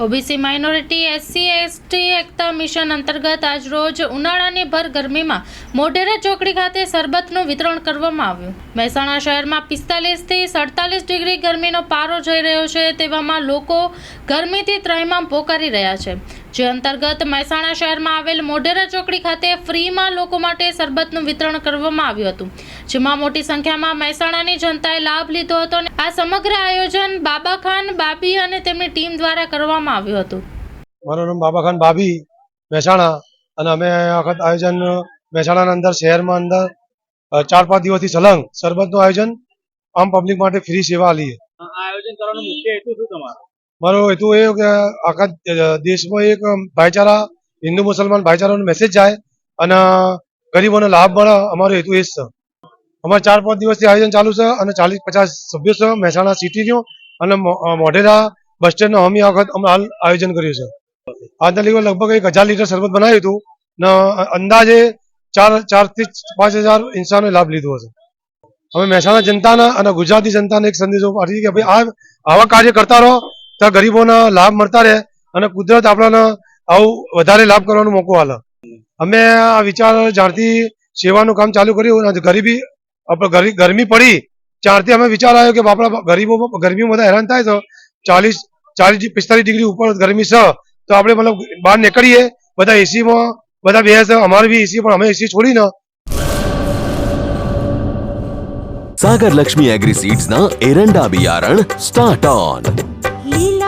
OBC minority, SC, ST, એકતા mission અંતર્ગત આજરોજ ઉનાળાની ભર ગરમીમાં મોઢેરા ચોકડી ખાતે શરબતનું વિતરણ કરવામાં આવ્યું. મહેસાણા શહેરમાં પિસ્તાલીસથી સડતાલીસ ડિગ્રી ગરમીનો પારો જઈ રહ્યો છે તેવામાં લોકો ગરમીથી ત્રણમાં પોકારી રહ્યા છે. જે અંતર્ગત મહેસાણા શહેરમાં આવેલ મોઢેરા ચોકડી ખાતે ફ્રીમાં લોકો માટે શરબતનું વિતરણ કરવામાં આવ્યું હતું, જેમાં મોટી સંખ્યામાં મહેસાણાની જનતાએ લાભ લીધો હતો આ સમગ્ર આયોજન બાબા બાબી અને તેમની ટીમ દ્વારા કરવામાં આવ્યું હતું. મારું નામ બાબાખાન બાબી મહેસાણા અને અમે વખત આયોજન મહેસાણાના અંદર શહેરમાં અંદર ચાર પાંચ દિવસથી સલંગ સરબતનું આયોજન આમ પબ્લિક માટે ફ્રી સેવા આલી આયોજન કરવાનો મુખ્ય હેતુ શું તમારો? મારો હેતુ એ કે આખા દેશમાં એક ભાઈચારા હિન્દુ મુસલમાન ભાઈચારાનો મેસેજ જાય અને ગરીબોને લાભ મળે અમારો હેતુ એ જ છે. અમારે ચાર પાંચ દિવસથી આયોજન ચાલુ છે અને ચાલીસ પચાસ સભ્યો છે. મહેસાણા સિટીનો અને મોઢેરા બસ સ્ટેન્ડનો અમે આ વખત અમે હાલ આયોજન કર્યું છે. આજના લીધે લગભગ એક હજાર લીટર શરબત બનાવ્યું હતું. ને અંદાજે ચાર ચારથી પાંચ હજાર ઇન્સાનોએ લાભ લીધો હશે. અમે મહેસાણા જનતાના અને ગુજરાતી જનતાને એક સંદેશો પાઠવી કે ભાઈ, આ આવા કાર્ય કરતા રહો, ત્યાં ગરીબોના લાભ મળતા રહે અને કુદરત આપણને આવું વધારે લાભ કરવાનો મોકો આલે. અમે આ વિચાર જ્યારથી સેવાનું કામ ચાલુ કર્યું અને ગરીબી ગરમી પડી ચારથી અમે વિચાર આવ્યો કે આપણા ગરીબો ગરમીમાં બધા હેરાન થાય તો ચાલીસ ચાલીસ પિસ્તાલીસ ડિગ્રી ઉપર ગરમી છે તો આપણે મતલબ બહાર નીકળીએ બધા એસીમાં બધા બે અમારે બી એસી પણ અમે એસી છોડી છોડીને સાગર લક્ષ્મી એગ્રી સીડ્સ ના એરંડા બિયારણ સ્ટાર્ટ ઓન લીલા